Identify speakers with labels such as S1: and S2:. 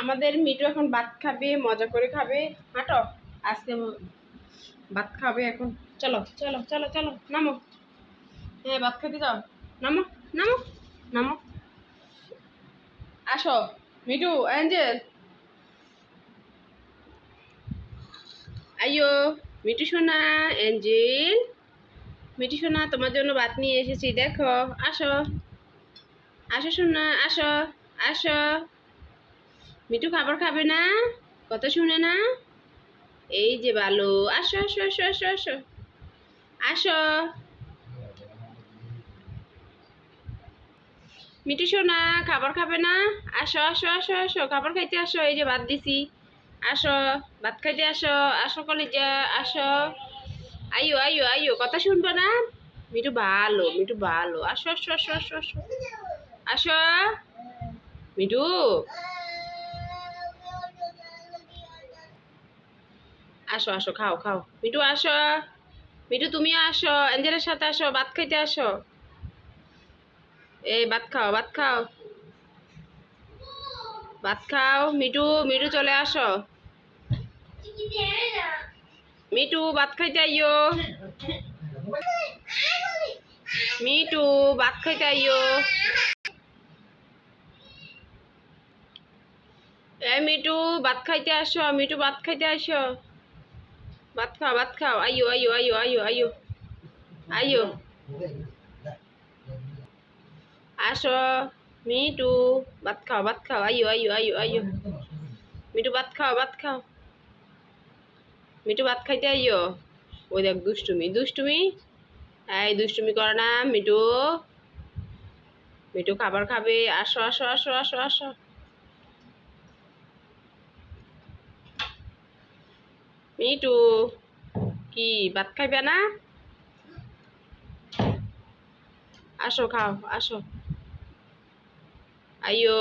S1: আমাদের মিটু এখন ভাত খাবে, মজা করে খাবে। হাঁটো। আজকে ভাত খাবে এখন। চলো চলো চলো চলো, নামো। হ্যাঁ ভাত খেতে যাও। নামো নামো নামো। আসো মিটু অ্যাঞ্জেল। আইয়ো মিটু সোনা, অ্যাঞ্জেল। মিটু সোনা, তোমার জন্য ভাত নিয়ে এসেছি, দেখো। আসো। আসো সোনা, আসো আসো। মিটু খাবার খাবে না? কথা শুনে না? এই যে ভালো আসো আসো আসো আসো আসো। আসো। মিটু সোনা, খাবার খাবে না? আসো আসো আসো আসো, খাবার খাইতে আসো, এই যে ভাত দিছি। আসো, ভাত খাইতে আসো আসো কলেজা, আসো। আইও আইও আইও কথা শুনব না? মিটু ভালো মিটু ভালো। আসো আসো আসো আসো আসো। আসো। মিটু আসো আসো, খাও খাও। মিটু আসো। মিটু তুমিও আসো। অ্যাঞ্জেলের সাথে আসো, ভাত খাইতে আসো। এই, ভাত খাও ভাত খাও। ভাত খাও মিটু মিটু চলে আসো। মিটু ভাত খাইতে আইও মিটু ভাত খাইতে আইও এ মিটু ভাত খাইতে আসো মিটু ভাত খাইতে আসো। ভাত খাও ভাত খাও। আইও আইও আইও আইও আইও আইও আসো মিটু ভাত খাও ভাত খাও। আইও আইও আইও আইও মিটু ভাত খাও ভাত খাও। মিটু ভাত খাইতে আইও ওই দেখ, দুষ্টুমি। দুষ্টুমি? এই, দুষ্টুমি করে না মিটু মিটু খাবার খাবে। আসো আসো আসো আসো আসো। মিটু কি ভাত খাইবে না? আসো খাও আসো। আইও